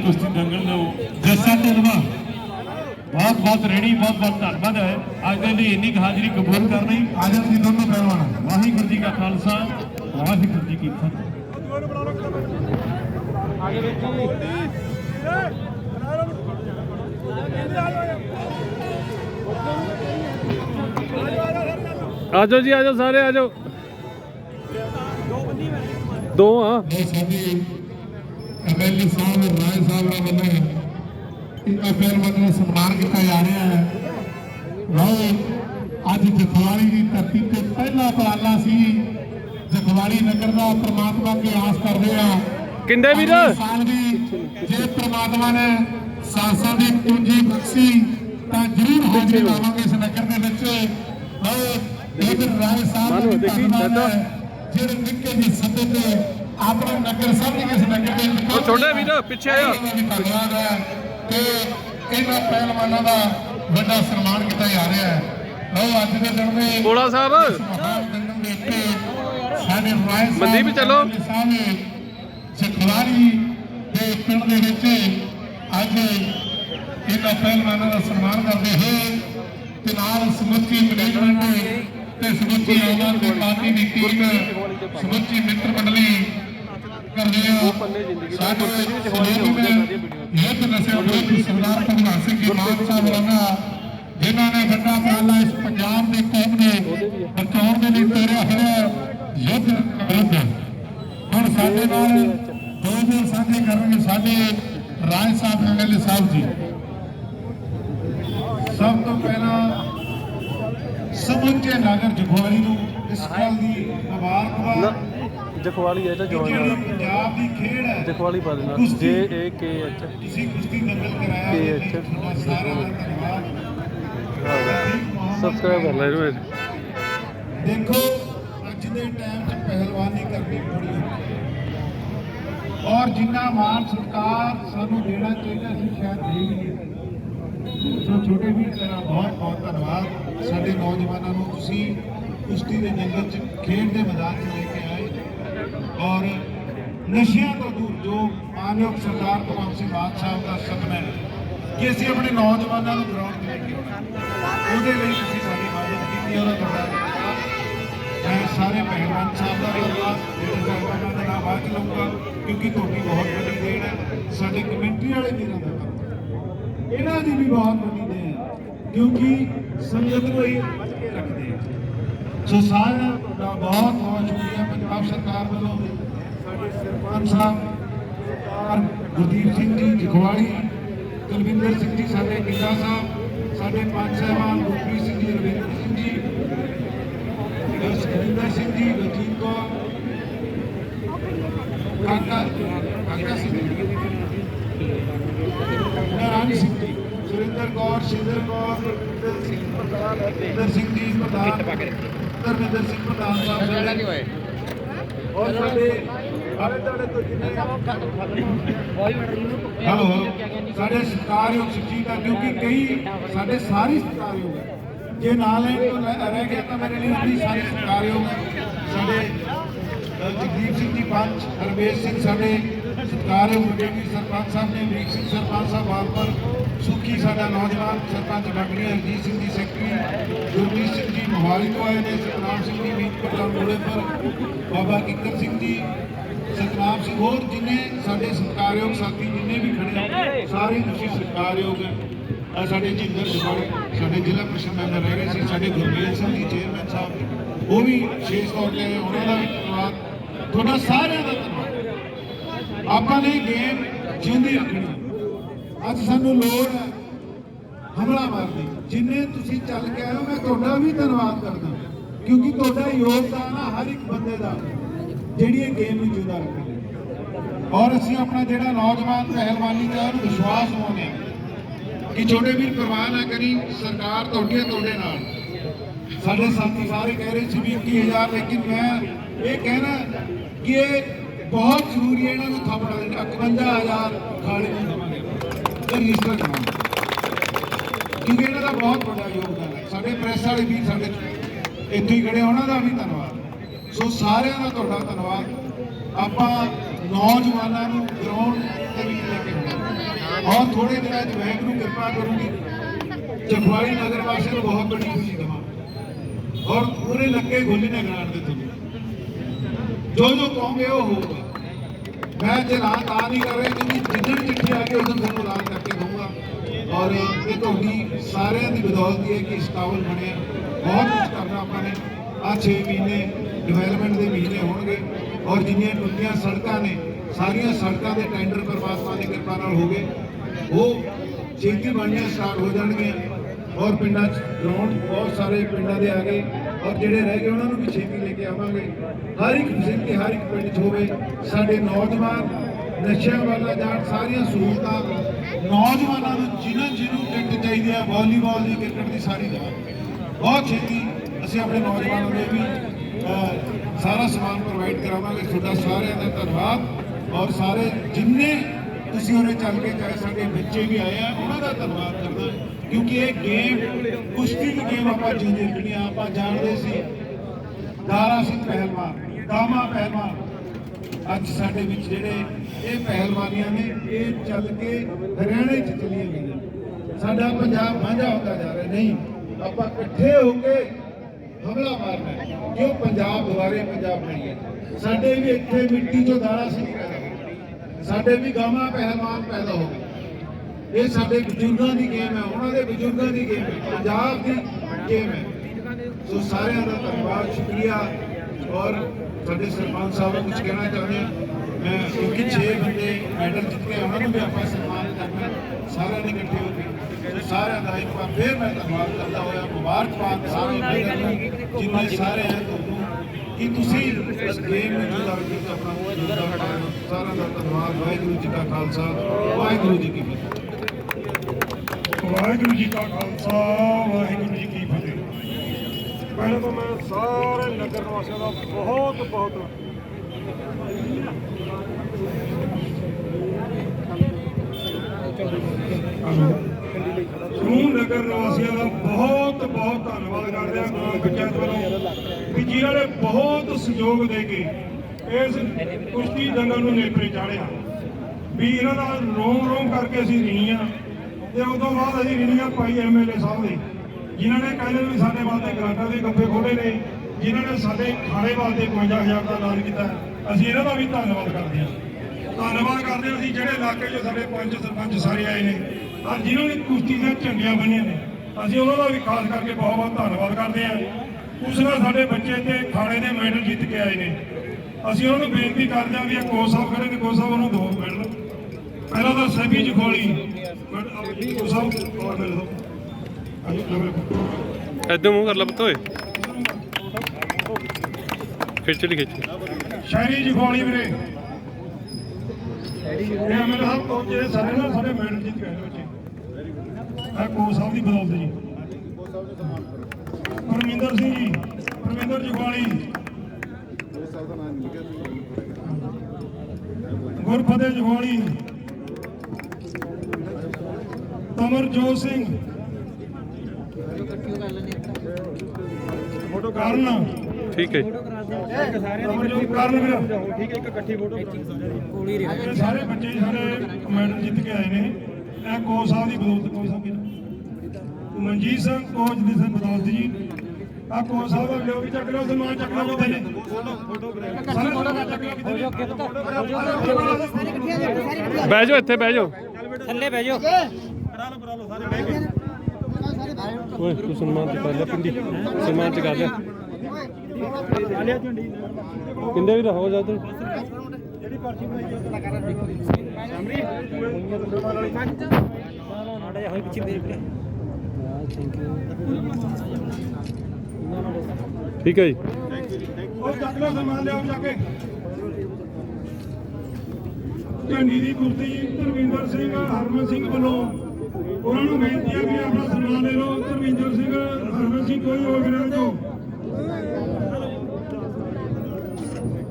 ਕੁਸ਼ਤੀ ਦੰਗਲ ਨੂੰ ਜੱਸਾ ਢਿਲਵਾ ਬਹੁਤ ਬਹੁਤ ਰੇੜੀ ਬਹੁਤ ਬਹੁਤ ਧੰਨਵਾਦ ਹੈ ਅੱਜ ਦੇ ਲਈ ਇੰਨੀ ਕੁ ਹਾਜ਼ਰੀ ਕਬੂਲ ਕਰਨੀ ਆਜਮ ਜੀ ਦੋਨੋਂ ਪਹਿਲਵਾਨ ਵਾਹਿਗੁਰੂ ਜੀ ਕਾ ਖਾਲਸਾ ਵਾਹਿਗੁਰੂ ਜੀ ਕੀ ਫਤਿਹ ਆਜੋ ਜੀ ਆਜੋ ਸਾਰੇ ਆਜੋ ਦੋ ਆ ਇਹ ਸਾਡੀ ਐਮਐਲਏ ਸਾਹਿਬ ਰਾਏ ਸਾਹਿਬ ਦਾ ਵੱਲੋਂ ਇਹ ਪਹਿਲਵਾਨ ਦਾ ਸਨਮਾਨ ਕੀਤਾ ਜਾ ਰਿਹਾ ਹੈ। ਲਓ ਅੱਜ ਜਖਵਾੜੀ ਦੀ ਧਰਤੀ ਤੇ ਪਹਿਲਾ ਉਪਰਾਲਾ ਸੀ। ਜਖਵਾੜੀ ਨਗਰ ਦਾ ਪ੍ਰਮਾਤਮਾ ਕੀ ਆਸ ਕਰਦੇ ਆ ਕਿੰਦੇ ਵੀਰ? ਸਾਲ ਵੀ ਜੇ ਪ੍ਰਮਾਤਮਾ ਨੇ ਸਾਸਾਂ ਦੀ ਪੂੰਜੀ ਬਖਸ਼ੀ ਤਾਂ ਜ਼ਰੂਰ ਹਾਜ਼ਰੀ ਲਾਵਾਂਗੇ ਇਸ ਨਗਰ ਦੇ ਵਿੱਚ। ਲਓ ਇਧਰ ਰਾਏ ਸਾਹਿਬ ਦਾ ਧੰਨਵਾਦ। ਹੈ, ਜਿਹੜੇ ਨਿੱਕੇ ਜੀ ਸੱਦੇ ਤੇ ਆਪਣਾ ਨਗਰ ਸਭ ਇਸ ਨਗਰ ਦੇ ਵਿੱਚ ਉਹ ਛੋਟੇ ਵੀਰ ਪਿੱਛੇ ਆ। ਤੇ ਇਹਨਾਂ ਪਹਿਲਵਾਨਾਂ ਦਾ ਵੱਡਾ ਸਨਮਾਨ ਕੀਤਾ ਜਾ ਰਿਹਾ ਹੈ। ਲਓ ਅੱਜ ਦੇ ਦਿਨ ਦੇ ਕੋਲਾ ਸਾਹਿਬ। ਸਾਡੇ ਰਾਏ ਮਨਦੀਪ ਚਲੋ। ਸਖਵਾਰੀ ਦੇ ਪਿੰਡ ਦੇ ਵਿੱਚ ਅੱਜ ਇਹਨਾਂ ਪਹਿਲਵਾਨਾਂ ਦਾ ਸਨਮਾਨ ਕਰਦੇ ਹੋਏ ਤੇ ਨਾਲ ਸਮੁੱਚੀ ਮੈਨੇਜਮੈਂਟ ਤੇ ਸਮੁੱਚੀ ਆਵਾਜ਼ ਦੀ ਪਾਰਟੀ ਦੀ ਟੀਮ ਸਮੁੱਚੀ ਮਿੱਤਰ ਮੰਡਲੀ ਕਰਦੇ ਆ। ਸਾਡੇ ਸਹਿਯੋਗੀ ਨੇ ਯੁੱਧ ਨਸ਼ਿਆਂ ਵਿਰੁੱਧ ਸਰਦਾਰ ਭਗਵਾਨ ਸਿੰਘ ਜੀ ਮਾਨ ਸਾਹਿਬ ਵਰਗਾ ਜਿਨ੍ਹਾਂ ਨੇ ਵੱਡਾ ਉਪਰਾਲਾ ਇਸ ਪੰਜਾਬ ਦੀ ਕੌਮ ਨੂੰ ਬਚਾਉਣ ਦੇ ਲਈ ਤੋਰਿਆ ਹੋਇਆ ਯੁੱਧ ਵਿਰੁੱਧ। ਹੁਣ ਸਾਡੇ ਨਾਲ ਦੋ ਦਿਨ ਸਾਂਝੇ ਕਰਨਗੇ ਸਾਡੇ ਰਾਜ ਸਾਹਿਬ ਐਮਐਲਏ ਸਾਹਿਬ ਜੀ। ਸਭ ਤੋਂ ਪਹਿਲਾਂ ਸਮੁੱਚੇ ਨਗਰ ਜਗਵਾੜੀ ਨੂੰ ਇਸ ਗੱਲ ਦੀ ਮੁਬਾਰਕਬਾਦ। ਜਖਵਾਲੀ ਹੈ ਤਾਂ ਕਿ ਜਿਹੜੀ ਪੰਜਾਬ ਦੀ ਖੇਡ ਹੈ। ਜਖਵਾਲੀ ਪਾ ਦੇਣਾ। ਜੇ ਏ ਕੇ ਐਚ ਤੁਸੀਂ ਕੁਸ਼ਤੀ ਨਕਲ ਕਰਾਇਆ। ਕੇ ਧੰਨਵਾਦ। ਸਬਸਕ੍ਰਾਈਬ ਕਰ ਲੈ ਇਹਨੂੰ ਦੇਖੋ ਅੱਜ ਦੇ ਟਾਈਮ 'ਚ ਪਹਿਲਵਾਨੀ ਕਰਨੀ ਬੜੀ ਔਰ ਜਿੰਨਾ ਮਾਨ ਸਤਿਕਾਰ ਸਾਨੂੰ ਦੇਣਾ ਚਾਹੀਦਾ ਸੀ ਸ਼ਾਇਦ ਨਹੀਂ। ਸੋ ਛੋਟੇ ਵੀਰ ਤੇਰਾ ਬਹੁਤ ਬਹੁਤ ਧੰਨਵਾਦ। ਸਾਡੇ ਨੌਜਵਾਨਾਂ ਨੂੰ ਤੁਸੀਂ ਕੁਸ਼ਤੀ ਦੇ ਜੰਗਲ 'ਚ ਖੇਡ ਦੇ ਮੈਦਾਨ 'ਚ ਔਰ ਨਸ਼ਿਆਂ ਤੋਂ ਦੂਰ ਜੋ ਮਾਨਯੋਗ ਸਰਦਾਰ ਭਗਵੰਤ ਸਿੰਘ ਮਾਨ ਸਾਹਿਬ ਦਾ ਸਪਨਾ ਹੈ, ਕਿ ਅਸੀਂ ਆਪਣੇ ਨੌਜਵਾਨਾਂ ਨੂੰ ਗਰਾਊਂਡ 'ਤੇ ਲੈ ਕੇ ਆਉਣਾ ਉਹਦੇ ਲਈ ਤੁਸੀਂ ਸਾਡੀ ਮਦਦ ਕੀਤੀ ਉਹਦਾ ਤੁਹਾਡਾ ਮੈਂ ਸਾਰੇ ਪਹਿਲਵਾਨ ਸਾਹਿਬ ਦਾ ਧੰਨਵਾਦ, ਜਿਹੜੇ ਪਹਿਲਵਾਨਾਂ ਦਾ ਨਾਮ ਬਾਅਦ ਚ ਲਊਂਗਾ, ਕਿਉਂਕਿ ਤੁਹਾਡੀ ਬਹੁਤ ਵੱਡੀ ਦੇਣ ਹੈ, ਸਾਡੇ ਕਮਿਊਨਿਟੀ ਵਾਲੇ ਵੀਰਾਂ ਦਾ ਇਹਨਾਂ ਦੀ ਵੀ ਬਹੁਤ ਵੱਡੀ ਦੇਣ ਹੈ, ਕਿਉਂਕਿ ਸੰਗਤ ਨੂੰ ਇਹ ਸੋ ਸਾਰਿਆਂ ਦਾ ਬਹੁਤ ਬਹੁਤ ਸ਼ੁਕਰੀਆ ਪੰਜਾਬ ਸਰਕਾਰ ਵੱਲੋਂ ਸਾਡੇ ਸਰਪੰਚ ਸਾਹਿਬ ਸਰਦਾਰ ਗੁਰਦੀਪ ਸਿੰਘ ਜੀ ਜਖਵਾੜੀ ਕੁਲਵਿੰਦਰ ਸਿੰਘ ਜੀ ਸਾਡੇ ਕਿਲਾ ਸਾਹਿਬ ਸਾਡੇ ਪੰਜ ਸਾਹਿਬਾਨ ਗੁਰਪ੍ਰੀਤ ਸਿੰਘ ਜੀ ਰਵਿੰਦਰ ਸਿੰਘ ਜੀ ਸੁਖਿੰਦਰ ਸਿੰਘ ਜੀ ਰਜੀਤ ਕੌਰ ਕਾਕਾ ਕਾਕਾ ਸਿੰਘ ਜੀ ਸਿੰਘ ਜੀ ਸੁਰਿੰਦਰ ਕੌਰ ਸ਼ਿੰਦਰ ਕੌਰ ਗੁਰਵਿੰਦਰ ਸਿੰਘ ਪ੍ਰਧਾਨ ਹਰਵਿੰਦਰ ਸਿੰਘ ਜੀ ਪ੍ਰਧਾਨ ਧਰਮਿੰਦਰ ਸਿੰਘ ਪ੍ਰਧਾਨ ਸਾਹਿਬ ਜਿਹੜਾ ਨਹੀਂ ਹੋਏ ਔਰ ਸਾਡੇ ਆਲੇ ਦੁਆਲੇ ਤੋਂ ਜਿੰਨੇ ਹੈਲੋ ਸਾਡੇ ਸਤਿਕਾਰਯੋਗ ਆ ਕਿਉਂਕਿ ਕਈ ਸਾਡੇ ਸਾਰੇ ਸਤਿਕਾਰਯੋਗ ਹੈ ਜੇ ਨਾਲ ਹੈ ਤਾਂ ਰਹਿ ਗਿਆ ਤਾਂ ਮੇਰੇ ਲਈ ਵੀ ਸਾਰੇ ਸਤਿਕਾਰਯੋਗ ਸਾਡੇ ਜਗਦੀਪ ਸਿੰਘ ਜੀ ਪੰਚ ਹਰਵੇਸ਼ ਸਿੰਘ ਸਾਡੇ ਸਤਿਕਾਰਯੋਗ ਬਟੇਗੀ ਸਰਪੰਚ ਸਾਹਿਬ ਨੇ ਅਮਰੀਕ ਸਿੰਘ ਸਰਪੰਚ ਸਾਹਿਬ ਵਾਲਪਰ ਸੁਖੀ ਸਾਡਾ ਨੌਜਵਾਨ ਸਰਪੰਚ ਡਾਕਟਰ ਹਰਜੀਤ ਸਿੰਘ ਜੀ ਸੈਕਟਰੀ ਗੁਰਮੀਤ ਸਿੰਘ ਜੀ ਮੋਹਾਲੀ ਤੋਂ ਆਏ ਨੇ ਸਤਨਾਮ ਸਿੰਘ ਜੀ ਮੀਤ ਪ੍ਰਧਾਨ ਪਰ ਬਾਬਾ ਕਿੱਕਰ ਸਿੰਘ ਜੀ ਸਤਨਾਮ ਸਿੰਘ ਹੋਰ ਜਿੰਨੇ ਸਾਡੇ ਸਤਿਕਾਰਯੋਗ ਸਾਥੀ ਜਿੰਨੇ ਵੀ ਖੜੇ ਸਾਰੇ ਤੁਸੀਂ ਸਤਿਕਾਰਯੋਗ ਹੈ ਆਹ ਸਾਡੇ ਜਿੰਦਰ ਜਵਾੜੀ ਸਾਡੇ ਜ਼ਿਲ੍ਹਾ ਪ੍ਰੀਸ਼ਦ ਮੈਂਬਰ ਰਹਿ ਗਏ ਸੀ ਸਾਡੇ ਗੁਰਮੇਲ ਸਿੰਘ ਜੀ ਚੇਅਰਮੈਨ ਸਾਹਿਬ ਉਹ ਵੀ ਵਿਸ਼ੇਸ਼ ਤੌਰ ਤੇ ਆਏ, ਉਹਨਾਂ ਦਾ ਵੀ ਧੰਨਵਾਦ। ਤੁਹਾਡਾ ਸਾਰਿਆਂ ਦਾ ਧੰਨਵਾਦ। ਆਪਾਂ ਨੇ ਗੇਮ ਜਿੰਦੀ ਰੱਖਣੀ ਅੱਜ ਸਾਨੂੰ ਲੋੜ ਹੈ ਹਮਲਾ ਮਾਰਦੀ। ਜਿੰਨੇ ਤੁਸੀਂ ਚੱਲ ਕੇ ਆਏ ਹੋ ਮੈਂ ਤੁਹਾਡਾ ਵੀ ਧੰਨਵਾਦ ਕਰਦਾ। ਕਿਉਂਕਿ ਤੁਹਾਡਾ ਯੋਗਦਾਨ ਆ ਹਰ ਇੱਕ ਬੰਦੇ ਦਾ ਜਿਹੜੀ ਇਹ ਗੇਮ ਨੂੰ ਜਿੰਦਾ ਰੱਖਣ ਔਰ ਅਸੀਂ ਆਪਣਾ ਜਿਹੜਾ ਨੌਜਵਾਨ ਪਹਿਲਵਾਨੀ ਦਾ ਉਹਨੂੰ ਵਿਸ਼ਵਾਸ ਹੋਣੇ ਹਾਂ ਕਿ ਛੋਟੇ ਵੀਰ ਪਰਵਾਹ ਨਾ ਕਰੀ ਸਰਕਾਰ ਤੁਹਾਡੀ ਹੈ, ਤੁਹਾਡੇ ਨਾਲ। ਸਾਡੇ ਸਾਥੀ ਸਾਰੇ ਕਹਿ ਰਹੇ ਸੀ ਵੀ 21000 ਲੇਕਿਨ ਮੈਂ ਇਹ ਕਹਿਣਾ ਕਿ ਬਹੁਤ ਜ਼ਰੂਰੀ ਹੈ ਇਹਨਾਂ ਨੂੰ ਥਾਪੜਾ ਦੇਣਾ 51000 ਖਾਲੀ ਨੂੰ ਰਜਿਸਟਰ ਕਰਾਉਣਾ ਕਿਉਂਕਿ ਇਹਨਾਂ ਦਾ ਬਹੁਤ ਵੱਡਾ ਯੋਗਦਾਨ ਹੈ। ਸਾਡੇ ਪ੍ਰੈਸ ਵਾਲੇ ਵੀ ਸਾਡੇ ਇੱਥੇ ਹੀ ਖੜੇ ਉਹਨਾਂ ਦਾ ਵੀ ਧੰਨਵਾਦ। ਸੋ ਸਾਰਿਆਂ ਦਾ ਤੁਹਾਡਾ ਧੰਨਵਾਦ। ਆਪਾਂ ਨੌਜਵਾਨਾਂ ਨੂੰ ਗਰਾਊਂਡ 'ਤੇ ਵੀ ਲੈ ਕੇ ਆਉਣਾ। ਔਰ ਥੋੜੇ ਦਿਨਾਂ ਚ ਨੂੰ ਕਿਰਪਾ ਕਰੂੰਗੀ। ਚਖਵਾਈ ਨਗਰ ਵਾਸੀਆਂ ਨੂੰ ਬਹੁਤ ਬੜੀ ਖੁਸ਼ੀ ਦਵਾਂ। ਔਰ ਪੂਰੇ ਲੱਗੇ ਗੁੱਲੀ ਨੇ ਗ੍ਰਾਂਟ ਦੇ ਤੁਹਾਨੂੰ ਜੋ ਜੋ ਕਹੋਗੇ ਉਹ ਹੋਊਗਾ। ਮੈਂ ਜੇ ਐਲਾਨ ਤਾਂ ਨਹੀਂ ਕਰ ਰਿਹਾ ਕਿਉਂਕਿ ਜਿੱਦਣ ਚਿੱਠੀ ਆ ਗਈ ਉਦੋਂ ਤੁਹਾਨੂੰ ਐਲਾਨ ਕਰਕੇ ਦਊਂਗਾ। ਔਰ ਇਹ ਤੁਹਾਡੀ ਸਾਰਿਆਂ ਦੀ ਬਦੌਲਤ ਹੀ ਹੈ ਕਿ ਇਸ ਕਾਬਲ ਬਣਿਆ ਬਹੁਤ ਕੁਝ ਕਰਨਾ ਆਪਾਂ ਨੇ। ਆ 6 ਮਹੀਨੇ ਡਿਵੈਲਪਮੈਂਟ ਦੇ ਮਹੀਨੇ ਹੋਣਗੇ ਔਰ ਜਿੰਨੀਆਂ ਟੁੱਟੀਆਂ ਸੜਕਾਂ ਨੇ, ਸਾਰੀਆਂ ਸੜਕਾਂ ਦੇ ਟੈਂਡਰ ਪਰਮਾਤਮਾ ਦੀ ਕਿਰਪਾ ਨਾਲ ਹੋ ਗਏ। ਉਹ ਛੇਤੀ ਬਣਨੀਆਂ ਸਟਾਰਟ ਹੋ ਜਾਣਗੀਆਂ ਔਰ ਪਿੰਡਾਂ 'ਚ ਗਰਾਊਂਡ ਬਹੁਤ ਸਾਰੇ ਪਿੰਡਾਂ ਦੇ ਆ ਗਏ। ਔਰ ਜਿਹੜੇ ਰਹਿ ਗਏ, ਉਹਨਾਂ ਨੂੰ ਵੀ ਛੇਤੀ ਲੈ ਕੇ ਆਵਾਂਗੇ। ਹਰ ਇੱਕ ਫੈਸਿਲਿਟੀ ਹਰ ਇੱਕ ਪਿੰਡ 'ਚ ਹੋਵੇ, ਸਾਡੇ ਨੌਜਵਾਨ ਨਸ਼ਿਆਂ ਵਾਲਾ ਜਾਣ, ਸਾਰੀਆਂ ਸਹੂਲਤਾਂ ਨੌਜਵਾਨਾਂ ਨੂੰ ਜਿਨ੍ਹਾਂ ਜਿਹਨੂੰ ਕਿੱਟ ਚਾਹੀਦੀ ਹੈ ਵਾਲੀਬਾਲ ਦੀ, ਕ੍ਰਿਕਟ ਦੀ ਸਾਰੀ ਦਵਾ ਬਹੁਤ ਛੇਤੀ ਅਸੀਂ ਆਪਣੇ ਨੌਜਵਾਨਾਂ ਦੇ ਵੀ ਸਾਰਾ ਸਮਾਨ ਪ੍ਰੋਵਾਈਡ ਕਰਾਵਾਂਗੇ। ਤੁਹਾਡਾ ਸਾਰਿਆਂ ਦਾ ਧੰਨਵਾਦ। ਔਰ ਸਾਰੇ ਜਿੰਨੇ ਤੁਸੀਂ ਉਹਨੇ ਚੱਲ ਕੇ ਚਾਹੇ ਸਾਡੇ ਬੱਚੇ ਵੀ ਆਏ ਆ, ਉਹਨਾਂ ਦਾ ਧੰਨਵਾਦ ਕਰਦਾ ਕਿਉਂਕਿ ਇਹ ਗੇਮ ਕੁਸ਼ਤੀ ਦੀ ਗੇਮ ਆਪਾਂ ਜਿਉਂਦੇ ਜਿਹੜੀ ਆਪਾਂ ਜਾਣਦੇ ਸੀ। ਦਾਰਾ ਸਿੰਘ ਪਹਿਲਵਾਨ, ਦਾਮਾ ਪਹਿਲਵਾਨ। ਅੱਜ ਸਾਡੇ ਵਿੱਚ ਜਿਹੜੇ ਇਹ ਪਹਿਲਵਾਨੀਆਂ ਨੇ, ਇਹ ਚੱਲ ਕੇ ਹਰਿਆਣੇ ਚ ਚਲੀਆਂ ਗਈਆਂ। ਸਾਡਾ ਪੰਜਾਬ ਵਾਂਝਾ ਹੁੰਦਾ ਜਾ ਰਿਹਾ, ਨਹੀਂ, ਆਪਾਂ ਇਕੱਠੇ ਹੋ ਕੇ ਹਮਲਾ ਮਾਰਨਾ ਕਿਉਂ? ਪੰਜਾਬ ਦੁਆਰੇ ਪੰਜਾਬ ਨਹੀਂ ਹੈ। ਸਾਡੇ ਵੀ ਇੱਥੇ ਮਿੱਟੀ ਚੋਂ ਦਾਰਾ ਸਿੰਘ ਪੈਦਾ ਸਾਡੇ ਵੀ ਗਾਮਾ ਪਹਿਲਵਾਨ ਪੈਦਾ ਹੋ ਗਏ। ਇਹ ਸਾਡੇ ਬਜ਼ੁਰਗਾਂ ਦੀ ਗੇਮ ਹੈ, ਉਹਨਾਂ ਦੇ ਬਜ਼ੁਰਗਾਂ ਦੀ ਗੇਮ ਹੈ, ਪੰਜਾਬ ਦੀ ਗੇਮ ਹੈ। ਸੋ ਸਾਰਿਆਂ ਦਾ ਧੰਨਵਾਦ, ਸ਼ੁਕਰੀਆ। ਔਰ ਸਾਡੇ ਸਰਪੰਚ ਸਾਹਿਬ ਨੂੰ ਕੁਝ ਕਹਿਣਾ ਚਾਹੁੰਦੇ ਮੈਂ ਕਿਉਂਕਿ 6 ਬੰਦੇ ਮੈਡਲ ਜਿੱਤ ਕੇ ਉਹਨਾਂ ਨੂੰ ਵੀ ਆਪਾਂ ਸਨਮਾਨ ਕਰਨਾ ਸਾਰਿਆਂ ਨੇ ਇਕੱਠੇ ਹੋ ਕੇ। ਸਾਰਿਆਂ ਦਾ ਇੱਕ ਵਾਰ ਫੇਰ ਮੈਂ ਧੰਨਵਾਦ ਕਰਦਾ ਹੋਇਆ, ਮੁਬਾਰਕਬਾਦ ਸਾਰੇ ਮੈਡਲ ਨੂੰ। ਜਿੰਨੇ ਸਾਰੇ ਹੈ ਤੁਹਾਨੂੰ ਕਿ ਤੁਸੀਂ ਇਸ ਗੇਮ ਨੂੰ ਜਿੱਤਾ ਕੇ ਆਪਣਾ ਯੋਗਦਾਨ ਸਾਰਿਆਂ ਦਾ ਧੰਨਵਾਦ। ਵਾਹਿਗੁਰੂ ਜੀ ਕਾ ਖਾਲਸਾ। ਵਾਹਿਗੁਰੂ ਜੀ ਕੀ ਫਤਿਹ। ਵਾਹਿਗੁਰੂ ਜੀ ਕਾ ਖਾਲਸਾ, ਵਾਹਿਗੁਰੂ ਜੀ ਕੀ ਫਤਿਹ। ਪਹਿਲਾਂ ਤਾਂ ਮੈਂ ਸਾਰੇ ਨਗਰ ਨਿਵਾਸੀਆਂ ਦਾ ਬਹੁਤ ਬਹੁਤ ਸਮੂਹ ਨਗਰ ਨਿਵਾਸੀਆਂ ਦਾ ਬਹੁਤ ਬਹੁਤ ਧੰਨਵਾਦ ਕਰਦੇ ਹਾਂ ਗ੍ਰਾਮ ਪੰਚਾਇਤ ਵੱਲੋਂ ਕਿ ਜਿਨ੍ਹਾਂ ਨੇ ਬਹੁਤ ਸਹਿਯੋਗ ਦੇ ਕੇ ਇਸ ਕੁਸ਼ਤੀ ਦੰਗਲ ਨੂੰ ਨੇਪਰੇ ਚਾੜਿਆ ਵੀ ਇਹਨਾਂ ਦਾ ਰੋਮ ਰੋਮ ਕਰਕੇ ਅਸੀਂ ਰਹੀਆਂ ਤੇ ਉਦੋਂ ਬਾਅਦ ਅਸੀਂ ਰਿਲੀਆਂ ਪਾਈ ਐਮਐਲਏ ਸਾਹਿਬ ਦੇ, ਜਿਨ੍ਹਾਂ ਨੇ ਕਹਿੰਦੇ ਵੀ ਸਾਡੇ ਵਾਸਤੇ ਗ੍ਰਾਂਟਾਂ ਦੇ ਗੱਫੇ ਖੋਲੇ ਨੇ, ਜਿਨ੍ਹਾਂ ਨੇ ਸਾਡੇ ਖਾਣੇ ਵਾਸਤੇ 55000 ਦਾ ਐਲਾਨ ਕੀਤਾ ਅਸੀਂ ਇਹਨਾਂ ਦਾ ਵੀ ਧੰਨਵਾਦ ਕਰਦੇ ਹਾਂ। ਧੰਨਵਾਦ ਕਰਦੇ ਹਾਂ ਅਸੀਂ ਜਿਹੜੇ ਇਲਾਕੇ 'ਚ ਸਾਡੇ ਪੰਚ ਸਰਪੰਚ ਸਾਰੇ ਆਏ ਨੇ ਔਰ ਜਿਨ੍ਹਾਂ ਨੇ ਕੁਸ਼ਤੀ ਦੀਆਂ ਝੰਡੀਆਂ ਬੰਨੀਆਂ ਨੇ। ਅਸੀਂ ਉਹਨਾਂ ਦਾ ਵੀ ਖਾਸ ਕਰਕੇ ਬਹੁਤ ਬਹੁਤ ਧੰਨਵਾਦ ਕਰਦੇ ਹਾਂ। ਉਸ ਨਾਲ ਸਾਡੇ ਬੱਚੇ ਤੇ ਖਾਣੇ ਦੇ ਮੈਡਲ ਜਿੱਤ ਕੇ ਆਏ ਨੇ। ਅਸੀਂ ਉਹਨਾਂ ਨੂੰ ਬੇਨਤੀ ਕਰਦੇ ਹਾਂ ਵੀ ਇਹ ਕੋਚ ਸਾਹਿਬ ਖੜੇ ਨੇ ਕੋਚ ਸਾਹਿਬ ਉਹਨੂੰ ਦੋ ਮੈਡਲ ਪਹਿਲਾਂ ਤਾਂ ਸੈਬੀ ਜਖੋਲੀ ਕੋਚ ਸਾਹਿਬ ਔਰ ਦੋ ਇਦਾਂ ਮੂੰਹ ਕਰ ਲਾ ਪੁੱਤ ਓਏ। ਖਿੱਚ ਲਈ ਖਿੱਚ ਸ਼ਹਿਰੀ ਜਖੋਲੀ ਵੀਰੇ। ਇਹ ਅਮਰ ਸਾਹਿਬ ਕੋਚ ਸਾਰੇ ਨਾ ਸਾਡੇ ਮੈਡਲ ਜਿੱਤ ਗਏ ਨੇ ਬੱਚੇ। ਇਹ ਕੋਚ ਸਾਹਿਬ ਦੀ ਬਦੌਲਤ ਜੀ। ਪਰਮਿੰਦਰ ਸਿੰਘ ਜੀ ਪਰਮਿੰਦਰ ਜਗਵਾਲੀ ਗੁਰਫਤਿਹ ਜਗਵਾਲੀ ਤਮਰਜੋਤ ਸਿੰਘ। ਫੋਟੋ ਕਰਨ। ਠੀਕ ਹੈ ਤਮਰਜੋਤ ਕਰਨ ਵੀਰ। ਠੀਕ ਹੈ ਇੱਕ ਇਕੱਠੀ ਫੋਟੋ ਇਹ ਸਾਰੇ ਬੱਚੇ ਸਾਡੇ ਮੈਡਲ ਜਿੱਤ ਕੇ ਆਏ ਨੇ ਇਹ ਕੋਚ ਸਾਹਿਬ ਦੀ ਬਦੌਲਤ ਕੋਚ ਸਾਹਿਬ ਮਨਜੀਤ ਸਿੰਘ ਕੋਚ ਦੀ ਸੇ ਬਦੌਲਤ ਜੀ ਆ ਕੋਚ ਸਾਹਿਬ ਲਿਓ ਵੀ ਚੱਕ ਲਿਓ ਸਨਮਾਨ ਚੱਕ ਲਓ ਨੇ ਸਾਰੇ ਲਿਓ ਕਿਤੇ ਨੇ ਬਹਿ ਜਾਓ ਇੱਥੇ ਬਹਿ ਜਾਓ ਥੱਲੇ ਬਹਿ ਜਾਓ ਓਏ ਤੂੰ ਸਨਮਾਨ ਤੇ ਕਰ ਲਿਆ ਪਿੰਡੀ ਸਨਮਾਨ ਤੇ ਕਰ ਲਿਆ ਕਿੰਦੇ ਵੀ ਰਹੋ ਜਾ ਤੂੰ ਮਾੜਾ ਜਿਹਾ ਹੋਈ ਪਿੱਛੇ ਮੇਰੇ ਵੀਰੇ ਠੀਕ ਹੈ ਜੀ। ਉਹ ਚੱਕ ਲਓ ਸਨਮਾਨ ਲਿਆਓ ਜਾ ਕੇ ਝੰਡੀ ਦੀ ਕੁਰਸੀ ਧਰਮਿੰਦਰ ਸਿੰਘ ਹਰਮਨ ਸਿੰਘ ਵੱਲੋਂ ਉਹਨਾਂ ਨੂੰ ਬੇਨਤੀ ਹੈ ਕਿ ਆਪਣਾ ਸਨਮਾਨ ਲੈ ਲਓ। ਧਰਮਿੰਦਰ ਸਿੰਘ ਹਰਮਨ ਸਿੰਘ ਕੋਈ ਹੋਰ ਵੀ ਰਹਿ ਜਾਓ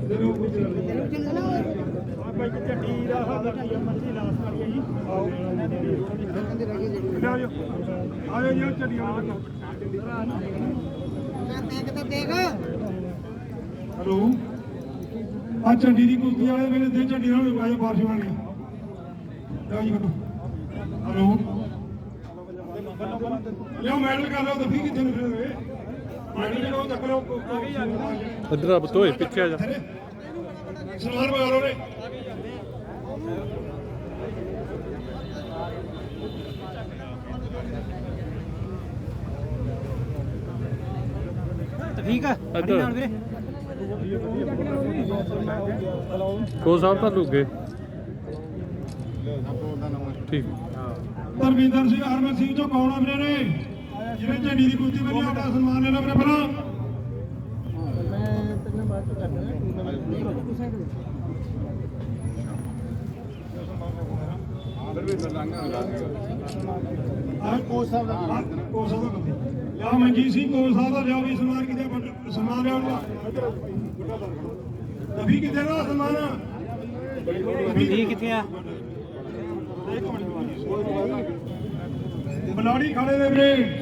ਚਲੋ। ਭਾਈ ਝੰਡੀ ਦਾ ਹਾਲ ਕੀ ਮਰਜ਼ੀ ਲਾਸ ਕਰੀਏ ਜੀ। ਆਓ ਆਜੋ ਆਜੋ ਜੀ ਝੰਡੀ ਵਾਲਾ ਦੇਖ। ਤਾਂ ਦੇਖ ਹੈਲੋ। ਆ ਝੰਡੀ ਦੀ ਕੁਸ਼ਤੀ ਵਾਲੇ ਵੇਲੇ ਤੇ ਝੰਡੀ ਨਾਲ ਆਜੋ ਬਾਰਿਸ਼ ਗਈ ਲਓ ਜੀ ਕੱਟੋ ਹਲੋ। ਲਿਓ ਮੈਡਲ ਕਰ ਲਓ ਦਫੀ ਕਿੱਥੇ ਨੂੰ ਫਿਰੋਗੇ ਮੈਡਲ ਉਹ ਚੱਕ ਲਓ ਇੱਧਰ ਆ ਬਤੋਏ ਪਿੱਛੇ ਆ ਜਾ। ਪਾ ਲਓ ਨੇ ਠੀਕ ਆ? ਇੱਧਰ। ਨਾਲ ਵੀਰੇ। ਕੋ ਸਾਹਿਬ ਤਾਂ ਲੁੱਗੇ ਠੀਕ। ਧਰਮਿੰਦਰ ਸਿੰਘ ਹਰਮਨ ਸਿੰਘ ਚੋਂ ਕੌਣ ਆ ਵੀਰੇ ਨੇ? ਜਿਹਨੇ ਝੰਡੀ ਦੀ ਬੂਟੀ ਬੰਨੀ ਆਪਣਾ ਸਨਮਾਨ ਲੈਣਾ ਵੀਰੇ ਪਹਿਲਾਂ ਹਾਂ ਕੋਚ ਸਾਹਿਬ ਦਾ ਸਾਹਿਬ ਦਾ ਲਿਆ ਮਨਜੀਤ ਸਿੰਘ ਸਾਹਿਬ ਦਾ ਲਿਆ ਵੀ ਸਨਮਾਨ ਕਿਤੇ ਸਨਮਾਨ ਲਿਆ ਉਹਦਾ ਅਭੀ ਕਿਤੇ ਦਾ ਸਨਮਾਨ ਠੀਕ ਕਿੱਥੇ ਆ? ਬਲਾੜੀ ਖੜੇ ਨੇ ਵੀਰੇ।